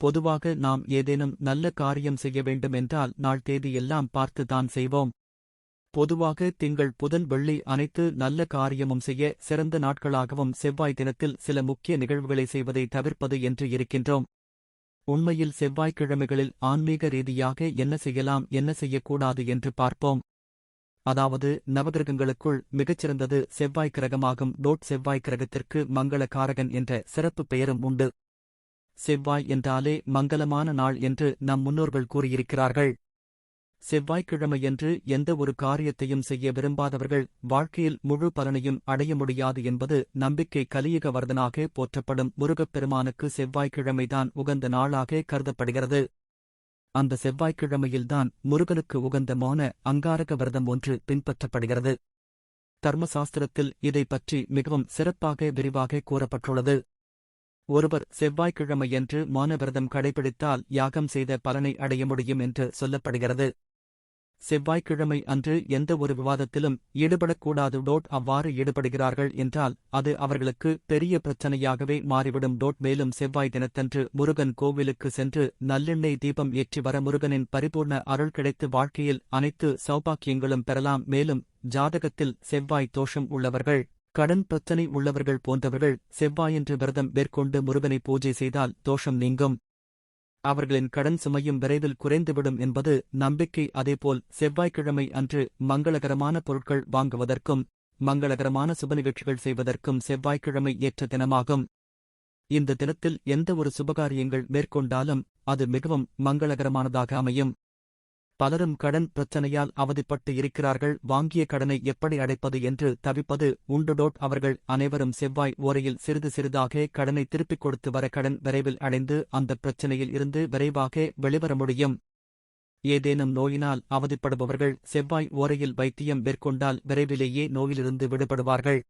பொதுவாக நாம் ஏதேனும் நல்ல காரியம் செய்ய வேண்டுமென்றால் நாள் தேதி எல்லாம் பார்த்து தான் செய்வோம். பொதுவாக திங்கள் புதன் வெள்ளி அனைத்து நல்ல காரியமும் செய்ய சிறந்த நாட்களாகவும் செவ்வாய் தினத்தில் சில முக்கிய நிகழ்வுகளை செய்வதை தவிர்ப்பது என்று இருக்கின்றோம். உண்மையில் செவ்வாய்க்கிழமைகளில் ஆன்மீக ரீதியாக என்ன செய்யலாம் என்ன செய்யக்கூடாது என்று பார்ப்போம். அதாவது நவகிரகங்களுக்குள் மிகச்சிறந்தது செவ்வாய் கிரகமாகும் டோட் செவ்வாய் கிரகத்திற்கு மங்கள காரகன் என்ற சிறப்பு பெயரும் உண்டு. செவ்வாய் என்றாலே மங்களமான நாள் என்று நம் முன்னோர்கள் கூறியிருக்கிறார்கள். செவ்வாய்க்கிழமையன்று எந்த ஒரு காரியத்தையும் செய்ய விரும்பாதவர்கள் வாழ்க்கையில் முழு பலனையும் அடைய முடியாது என்பது நம்பிக்கை கலியுக வர்தனாக போற்றப்படும் முருகப்பெருமானுக்கு செவ்வாய்க்கிழமைதான் உகந்த நாளாக கருதப்படுகிறது. அந்த செவ்வாய்க்கிழமையில்தான் முருகனுக்கு உகந்த மோன அங்காரக விரதம் ஒன்று பின்பற்றப்படுகிறது. தர்மசாஸ்திரத்தில் இதை பற்றி மிகவும் சிறப்பாக விரிவாக கூறப்பட்டுள்ளது. ஒருவர் செவ்வாய்க்கிழமையன்று மௌனவிரதம் கடைபிடித்தால் யாகம் செய்த பலனை அடைய முடியும் என்று சொல்லப்படுகிறது. செவ்வாய்க்கிழமை அன்று எந்த ஒரு விவாதத்திலும் ஈடுபடக்கூடாது. டோட் அவ்வாறு ஈடுபடுகிறார்கள் என்றால் அது அவர்களுக்கு பெரிய பிரச்சனையாகவே மாறிவிடும். டோட் மேலும் செவ்வாய் தினத்தன்று முருகன் கோவிலுக்கு சென்று நல்லெண்ணெய் தீபம் ஏற்றி வர முருகனின் பரிபூர்ண அருள் கிடைத்து வாழ்க்கையில் அனைத்து சௌபாக்கியங்களும் பெறலாம். மேலும் ஜாதகத்தில் செவ்வாய் தோஷம் உள்ளவர்கள் கடன் பிரச்சனை உள்ளவர்கள் போன்றவர்கள் செவ்வாயன்று விரதம் மேற்கொண்டு முருகனை பூஜை செய்தால் தோஷம் நீங்கும். அவர்களின் கடன் சுமையும் விரைவில் குறைந்துவிடும் என்பது நம்பிக்கை. அதேபோல் செவ்வாய்க்கிழமை அன்று மங்களகரமான பொருட்கள் வாங்குவதற்கும் மங்களகரமான சுப நிகழ்ச்சிகள் செய்வதற்கும் செவ்வாய்க்கிழமை ஏற்ற தினமாகும். இந்த தினத்தில் எந்த ஒரு சுபகாரியங்கள் மேற்கொண்டாலும் அது மிகவும் மங்களகரமானதாக அமையும். பலரும் கடன் பிரச்சனையால் அவதிப்பட்டு இருக்கிறார்கள். வாங்கிய கடனை எப்படி அடைப்பது என்று தவிப்பது உண்டுடோட் அவர்கள் அனைவரும் செவ்வாய் ஓரையில் சிறிது சிறிதாக கடனை திருப்பிக் கொடுத்து வர கடன் விரைவில் அடைந்து அந்த பிரச்சனையில் இருந்து விரைவாக வெளிவர முடியும். ஏதேனும் நோயினால் அவதிப்படுபவர்கள் செவ்வாய் ஓரையில் வைத்தியம் மேற்கொண்டால் விரைவிலேயே நோயிலிருந்து விடுபடுவார்கள்.